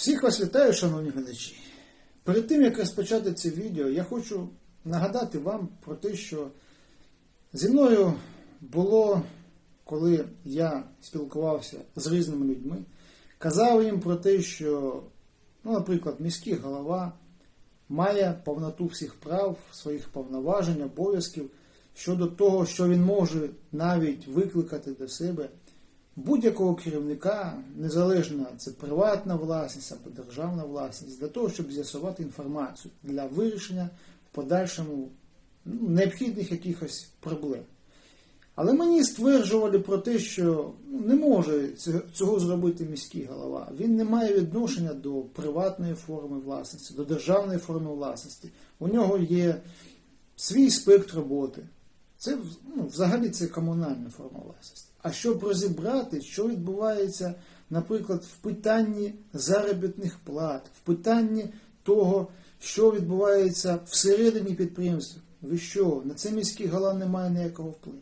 Всіх вас вітаю, шановні глядачі. Перед тим, як розпочати це відео, я хочу нагадати вам про те, що зі мною було, коли я спілкувався з різними людьми, казав їм про те, що, ну, наприклад, міський голова має повноту всіх прав, своїх повноважень, обов'язків щодо того, що він може навіть викликати до себе будь-якого керівника, незалежно це приватна власність або державна власність, для того, щоб з'ясувати інформацію для вирішення в подальшому ну, необхідних якихось проблем. Але мені стверджували про те, що ну, не може цього- цього зробити міський голова. Він не має відношення до приватної форми власності, до державної форми власності. У нього є свій спектр роботи. Це ну, взагалі це комунальна форма власності. А щоб розібрати, що відбувається, наприклад, в питанні заробітних плат, в питанні того, що відбувається всередині підприємства, ви що, на це міський голова не має ніякого впливу.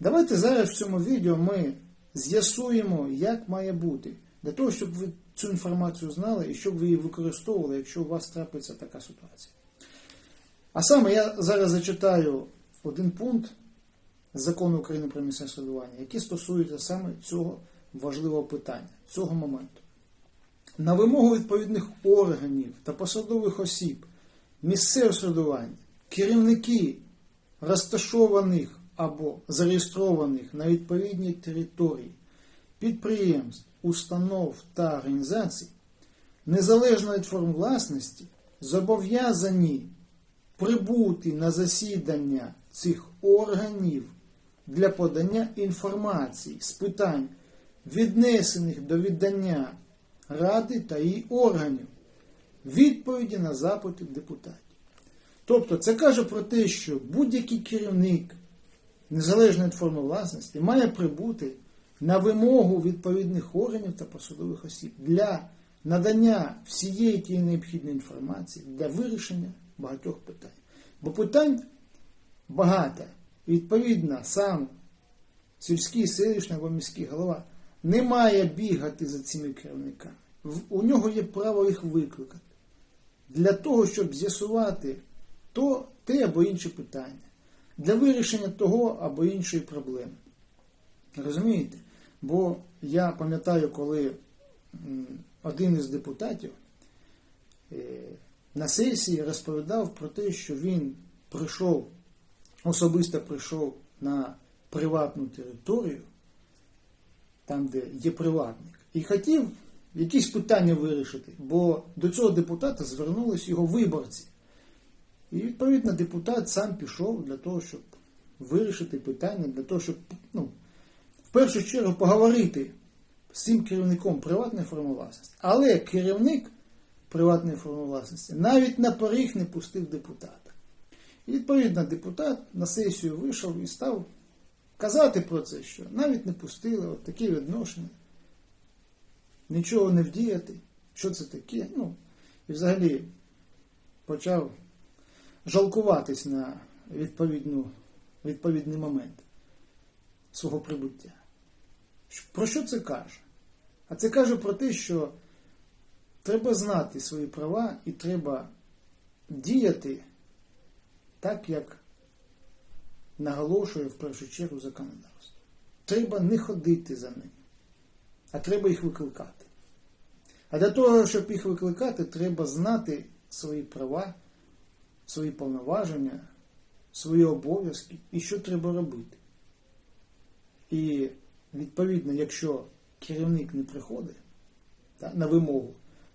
Давайте зараз в цьому відео ми з'ясуємо, як має бути, для того, щоб ви цю інформацію знали і щоб ви її використовували, якщо у вас трапиться така ситуація. А саме я зараз зачитаю один пункт закону України про місцеве самоврядування, який стосується саме цього важливого питання, цього моменту. На вимогу відповідних органів та посадових осіб місцевого самоврядування, керівники розташованих або зареєстрованих на відповідній території підприємств, установ та організацій, незалежно від форм власності, зобов'язані прибути на засідання цих органів для подання інформації з питань, віднесених до віддання Ради та її органів, відповіді на запити депутатів. Тобто це каже про те, що будь-який керівник, незалежно від форми власності, має прибути на вимогу відповідних органів та посадових осіб для надання всієї тієї необхідної інформації для вирішення багатьох питань. Бо питань багато. Відповідно, сам сільський, селищний або міський голова не має бігати за цими керівниками. У нього є право їх викликати для того, щоб з'ясувати то, те або інше питання, для вирішення того або іншої проблеми. Розумієте? Бо я пам'ятаю, коли один із депутатів е, на сесії розповідав про те, що він прийшов, особисто прийшов на приватну територію, там, де є приватник, і хотів якісь питання вирішити, бо до цього депутата звернулись його виборці. І відповідно депутат сам пішов для того, щоб вирішити питання, для того, щоб ну, в першу чергу поговорити з цим керівником приватної форми власності. Але керівник приватної форми власності навіть на поріг не пустив депутата. І відповідно депутат на сесію вийшов і став казати про це, що навіть не пустили от такі відношення, нічого не вдіяти, що це таке. Ну, і взагалі почав жалкуватись на відповідну, відповідний момент свого прибуття. Про що це каже? А це каже про те, що треба знати свої права і треба діяти так, як наголошує в першу чергу законодавство. Треба не ходити за ними, а треба їх викликати. А для того, щоб їх викликати, треба знати свої права, свої повноваження, свої обов'язки і що треба робити. І відповідно, якщо керівник не приходить та, на вимогу,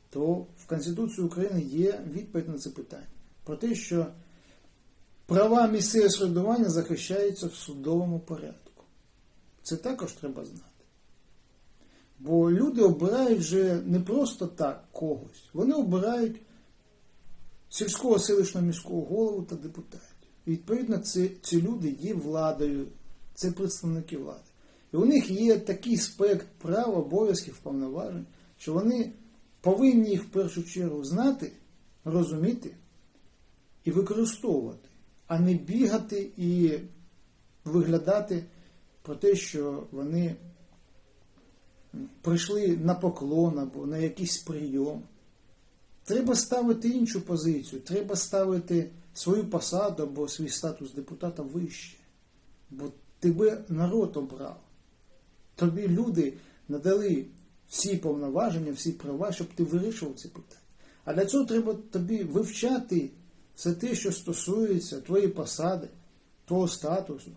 то в Конституції України є відповідь на це питання. Про те, що права місцевого самоврядування захищаються в судовому порядку. Це також треба знати. Бо люди обирають вже не просто так когось, вони обирають сільського селищного міського голову та депутатів. І відповідно ці, ці люди є владою, це представники влади. І у них є такий спектр прав, обов'язків, повноважень, що вони повинні їх в першу чергу знати, розуміти і використовувати, а не бігати і виглядати про те, що вони прийшли на поклон або на якийсь прийом. Треба ставити іншу позицію, треба ставити свою посаду або свій статус депутата вище. Бо тебе народ обрав. Тобі люди надали всі повноваження, всі права, щоб ти вирішував ці питання. А для цього треба тобі вивчати все те, що стосується твоєї посади, твого статусу,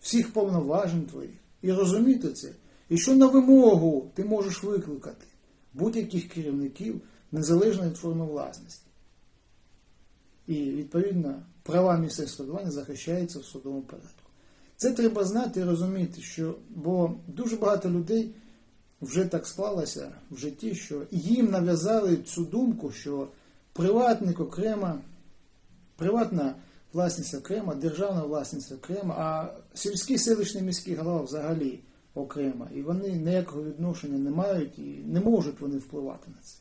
всіх повноважень твоїх. І розуміти це. І що на вимогу ти можеш викликати будь-яких керівників незалежно від форми власності. І, відповідно, права місцевого самоврядування захищаються в судовому порядку. Це треба знати і розуміти, що, бо дуже багато людей вже так склалося в житті, що їм нав'язали цю думку, що приватник окремо, приватна власність окрема, державна власність окрема, а сільський селищний міський голова взагалі окремо. І вони ніякого відношення не мають і не можуть вони впливати на це.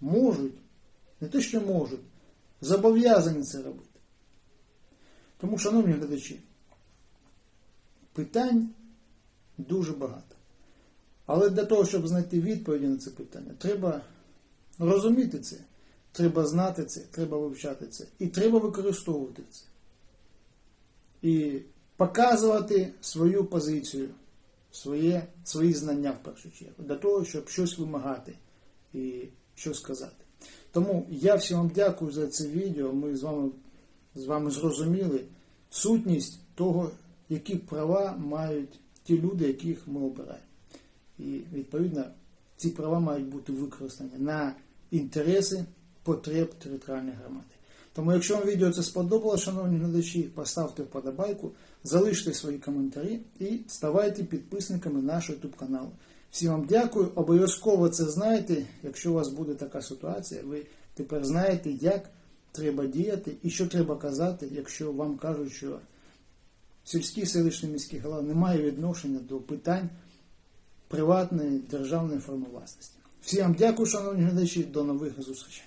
Можуть, не те, що можуть, зобов'язані це робити. Тому, шановні глядачі, питань дуже багато. Але для того, щоб знайти відповіді на це питання, треба розуміти це, треба знати це, треба вивчати це. І треба використовувати це. І показувати свою позицію, своє, свої знання в першу чергу, для того, щоб щось вимагати і щось сказати. Тому я всім вам дякую за це відео. Ми з вами, з вами зрозуміли сутність того, які права мають ті люди, яких ми обираємо. І відповідно ці права мають бути використані на інтереси потреб територіальної громади. Тому, якщо вам відео це сподобалося, шановні глядачі, поставте вподобайку, залиште свої коментарі і ставайте підписниками нашого YouTube каналу. Всім вам дякую. Обов'язково це знаєте. Якщо у вас буде така ситуація, ви тепер знаєте, як треба діяти і що треба казати, якщо вам кажуть, що сільський селищний міський голова не має відношення до питань приватної державної форми власності. Всім вам дякую, шановні глядачі, до нових зустрічей.